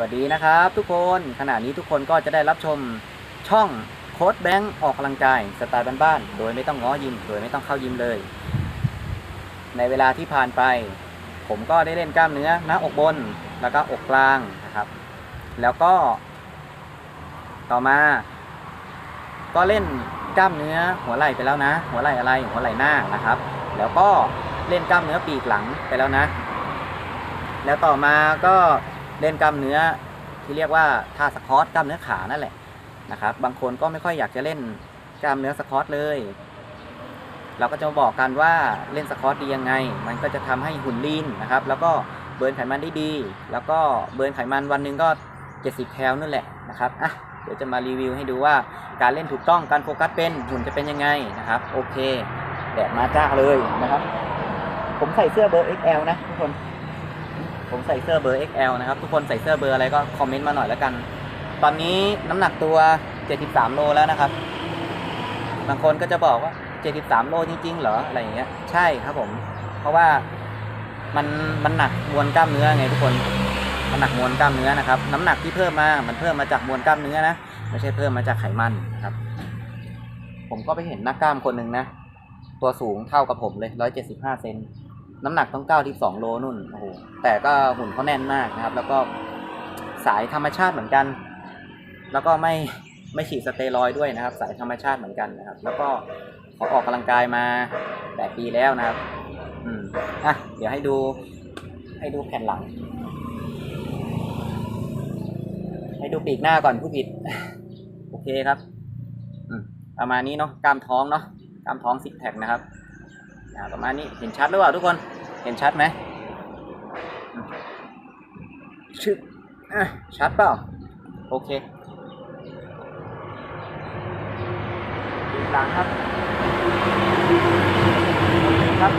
วัสดีนะครับทุกคนขณะนี้ทุกคนก็จะได้รับชมช่องโค้ดแบงค์ออกกำลังกายสไตล์บ้านๆโดยไม่ต้องง้อยิมโดยไม่ต้องเข้ายิมเลย ในเวลาที่ผ่านไป ผมก็ได้เล่นกล้ามเนื้อหน้าอกบนแล้วก็อกกลางนะครับ แล้วก็ ต่อมา ก็เล่นกล้ามเนื้อหัวไหล่ไปแล้วนะ หัวไหล่อะไรหัวไหล่หน้านะครับ แล้วก็เล่นกล้ามเนื้อปีกหลังไปแล้วนะ แล้วต่อมาก็ เล่นกล้ามเนื้อที่เรียกว่าท่าสควอตกล้ามเนื้อขานั่นแหละนะครับ บางคนก็ไม่ค่อยอยากจะเล่นกล้ามเนื้อสควอตเลย เราก็จะบอกกันว่าเล่นสควอตดียังไง มันก็จะทำให้หุ่นลีนนะครับ แล้วก็เบิร์นไขมันได้ดี แล้วก็เบิร์นไขมันวันหนึ่งก็70แคลนั่นแหละนะครับอะเดี๋ยวจะมารีวิวให้ดูว่าการเล่นถูกต้องการโฟกัสเป็นหุ่นจะเป็นยังไงนะครับ โอเคแดดมาจ้าเลยนะครับ ผมใส่เสื้อเบอร์ XL นะทุกคน ผมใส่เสื้อเบอร์ XL นะครับ ทุกคนใส่เสื้อเบอร์อะไรก็คอมเมนต์มาหน่อยแล้วกัน ตอนนี้น้ำหนักตัว 73 โลแล้วนะครับ บางคนก็จะบอกว่า 73 โลจริงๆเหรออะไรอย่างเงี้ย ใช่ครับผม เพราะว่ามันมันหนักมวลกล้ามเนื้อไงทุกคน มันหนักมวลกล้ามเนื้อนะครับ น้ำหนักที่เพิ่มมา มันเพิ่มมาจากมวลกล้ามเนื้อนะ ไม่ใช่เพิ่มมาจากไขมันนะครับ ผมก็ไปเห็นนักกล้ามคนหนึ่งนะ ตัวสูงเท่ากับผมเลย 175 เซน น้ำหนักต้อง92โลนุ่นโอ้โหแต่ก็หุ่นเขาแน่นมากนะครับ แล้วก็สายธรรมชาติเหมือนกัน แล้วก็ไม่ไม่ฉีดสเตียรอยด้วยนะครับ สายธรรมชาติเหมือนกันนะครับ แล้วก็เขาออกกำลังกายมาแปดปีแล้วนะครับ อืมอะเดี๋ยวให้ดู ให้ดูแผ่นหลัง ให้ดูปีกหน้าก่อนผู้ผิด โอเคครับ อืมประมาณนี้เนาะกล้ามท้องเนาะกล้ามท้องซิกแพคนะครับ ประมาณนี้เห็นชัดหรือเปล่าทุกคนเห็นชัดไหมชึบชัดเปล่าโอเคดูหลังครับครับ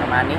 ประมาณนี้